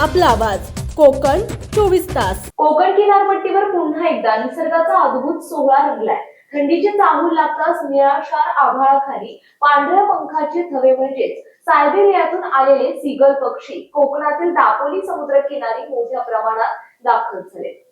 आपला आवाज. कोकण चोवीस तास. कोकण किनारपट्टीवर पुन्हा एकदा निसर्गाचा अद्भुत सोहळा रंगलाय. थंडीचे चाहूल लागताच निराशार आभाळाखाली पांढऱ्या पंखाचे थवे म्हणजेच सायबेरियातून आलेले सीगल पक्षी कोकणातील दापोली समुद्र किनारी मोठ्या प्रमाणात दाखल झाले.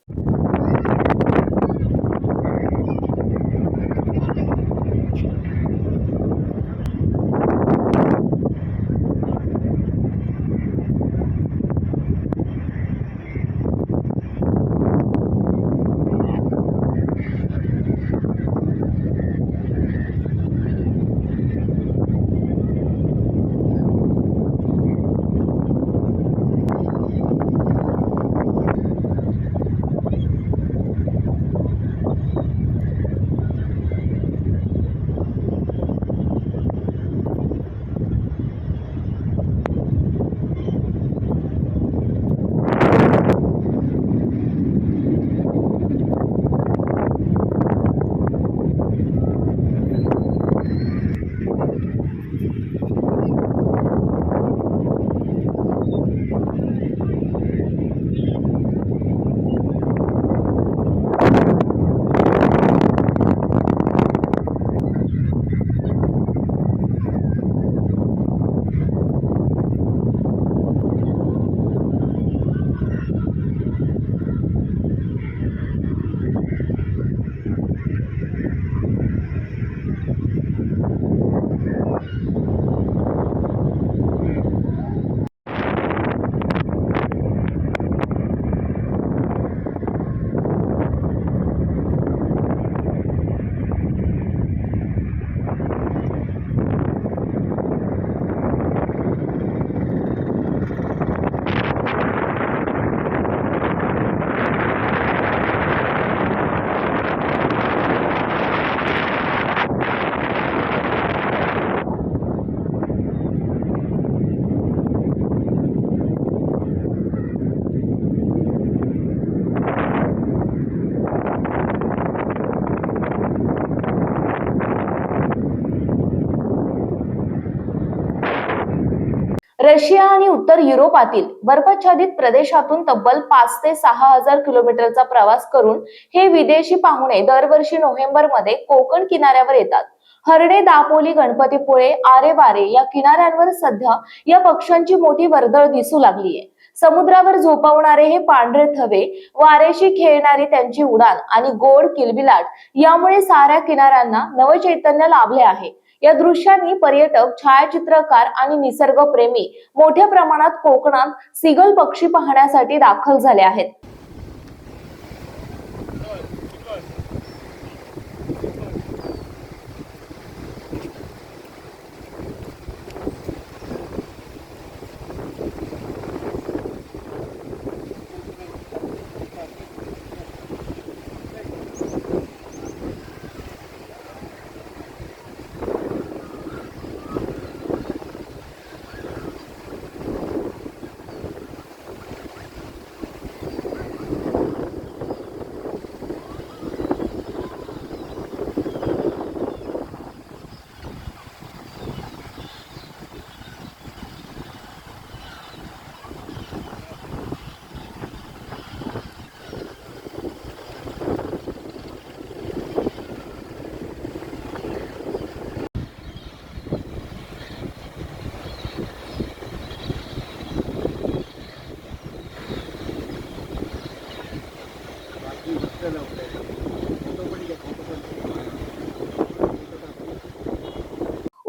रशिया आणि उत्तर युरोपातील बर्फाच्छादित प्रदेशातून तब्बल पाच ते सहा हजार किलोमीटरचा प्रवास करून हे विदेशी पाहुणे दरवर्षी नोव्हेंबरमध्ये कोकण किनाऱ्यावर येतात. हरडे दापोली गणपतीपुळे आरे वारे या किनाऱ्यांवर सध्या या पक्ष्यांची मोठी वर्दळ दिसू लागलीये समुद्रावर झोपवणारे हे पांढरे थवे वाऱ्याशी खेळणारी त्यांची उडान आणि गोड किलबिलाट यामुळे साऱ्या किनाऱ्यांना नवचैतन्य लाभले आहे. या दृश्यांनी पर्यटक छायाचित्रकार आणि निसर्गप्रेमी मोठ्या प्रमाणात कोकणात सिगल पक्षी पाहण्यासाठी दाखल झाले आहेत.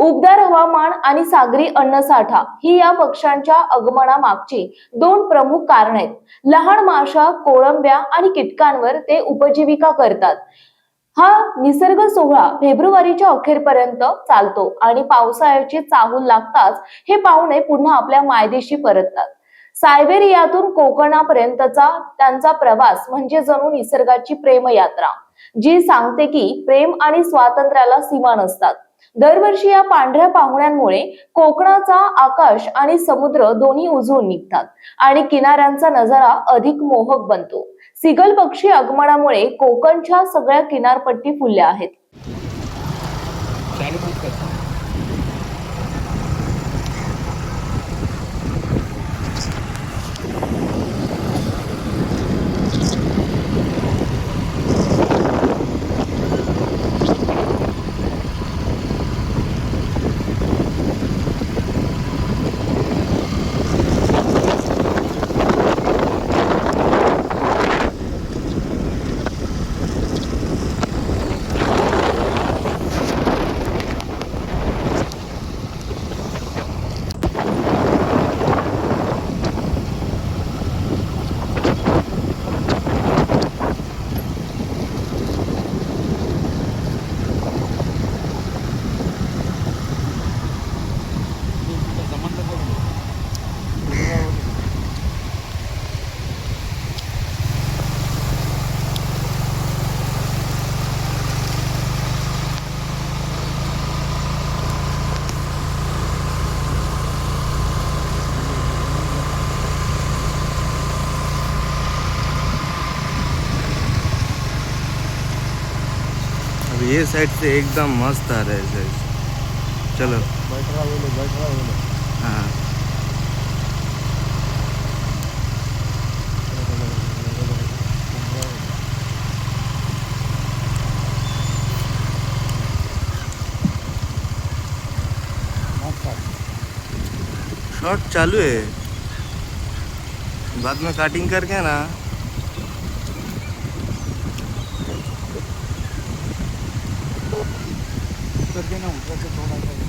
उबदार हवामान आणि सागरी अन्नसाठा ही या पक्ष्यांच्या आगमनामागची दोन प्रमुख कारण आहेत. लहान माशा कोळंब्या आणि कीटकांवर ते उपजीविका करतात. हा निसर्ग सोहळा फेब्रुवारीच्या अखेरपर्यंत चालतो आणि पावसाळ्याची चाहूल लागताच हे पाहुणे पुन्हा आपल्या मायदेशी परततात. सायबेरियातून कोकणापर्यंतचा त्यांचा प्रवास म्हणजे जणू निसर्गाची प्रेमयात्रा जी सांगते की प्रेम आणि स्वातंत्र्याला सीमा नसतात. दरवर्षी या पांढऱ्या पाहुण्यांमुळे कोकणाचा आकाश आणि समुद्र दोन्ही उजळून निघतात आणि किनाऱ्यांचा नजारा अधिक मोहक बनतो. सिगल पक्षी आगमनामुळे कोकणच्या सगळ्या किनारपट्टी फुलल्या आहेत. ये साइड से एकदम मस्त आ रहा है चलो। हाँ। शॉट चालू है। बाद में कटिंग करके ना। 那我们在这多待一。